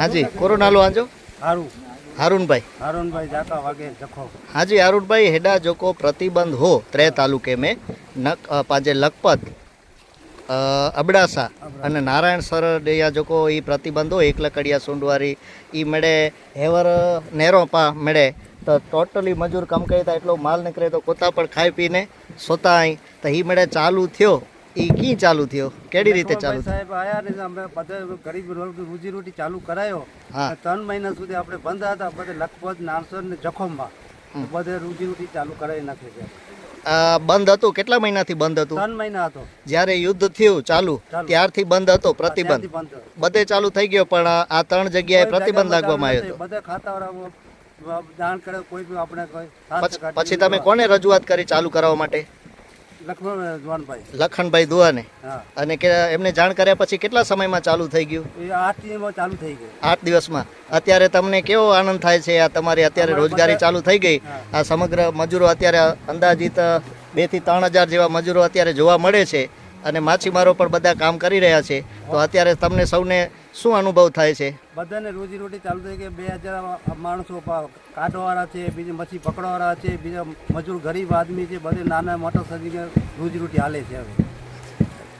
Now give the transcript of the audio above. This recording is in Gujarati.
હાજી કોરોના લો આજો. હારું. હારૂનભાઈ. હારૂનભાઈ જાતા વાગે જખો. હાજી હારૂનભાઈ હેડા જોકો પ્રતિબંધ હો ત્રે તાલુકે મેં. નક પાંજે લખપત અબડાસા અને નારાયણ સર ડેયા જોકો એ પ્રતિબંધો એકલકડિયા સુંડવારી. એ મળે હેવર નેરો પા મળે. તો ટોટલી મજૂર કમ કરતા એટલો માલ નીકળે તો પોતા પણ ખાઈ પીને સોતા અહીં તો એ મળે ચાલુ થયો. ઈ કી ચાલુ થયો? કેડી રીતે ચાલુ સાહેબ આયા ને અમે બધા ગરીબ રોજી રોટી ચાલુ કરાયો. ત્રણ મહિના સુધી આપણે બંધ હતા બધે લખપત નારસર ને જખોમાં બધે રોજી રોટી ચાલુ કરાવી નાખે છે. આ બંધ હતું? કેટલા મહિનાથી બંધ હતું? ત્રણ મહિના હતો. જ્યારે યુદ્ધ થયું ચાલુ. ત્યારથી બંધ હતો પ્રતિબંધ? બંધ ચાલુ થઈ ગયો પણ આ- ત્રણ જગ્યાએ પ્રતિબંધ લાગવામાં આવ્યો હતો. બધા ખાતાવાળા દાન કરે કોઈ આપણે પછી- તમે કોને રજૂઆત કરી ચાલુ કરાવવા માટે? લખનભાઈ દુઆને. અને કે એમને જાણ કર્યા પછી કેટલા સમયમાં ચાલુ થઈ ગયું? આઠ ચાલુ થઈ ગયું આઠ દિવસમાં. અત્યારે તમને કેવો આનંદ થાય છે? આ તમારી અત્યારે રોજગારી ચાલુ થઈ ગઈ. આ સમગ્ર મજૂરો અત્યારે અંદાજિત બેથી ત્રણ હજાર જેવા મજૂરો અત્યારે જોવા મળે છે. અને માછીમારો પણ બધા કામ કરી રહ્યા છે. તો અત્યારે તમને સૌને શું અનુભવ થાય છે? બધાને રોજી રોટી ચાલુ થઈ કે બે હજાર માણસો કાઢવાવાળા છે, બીજા મચ્છી પકડવાવાળા છે, બીજા મજૂર ગરીબ આદમી છે, બધે નાના મોટા સજીને રોજી રોટી હાલે છે હવે.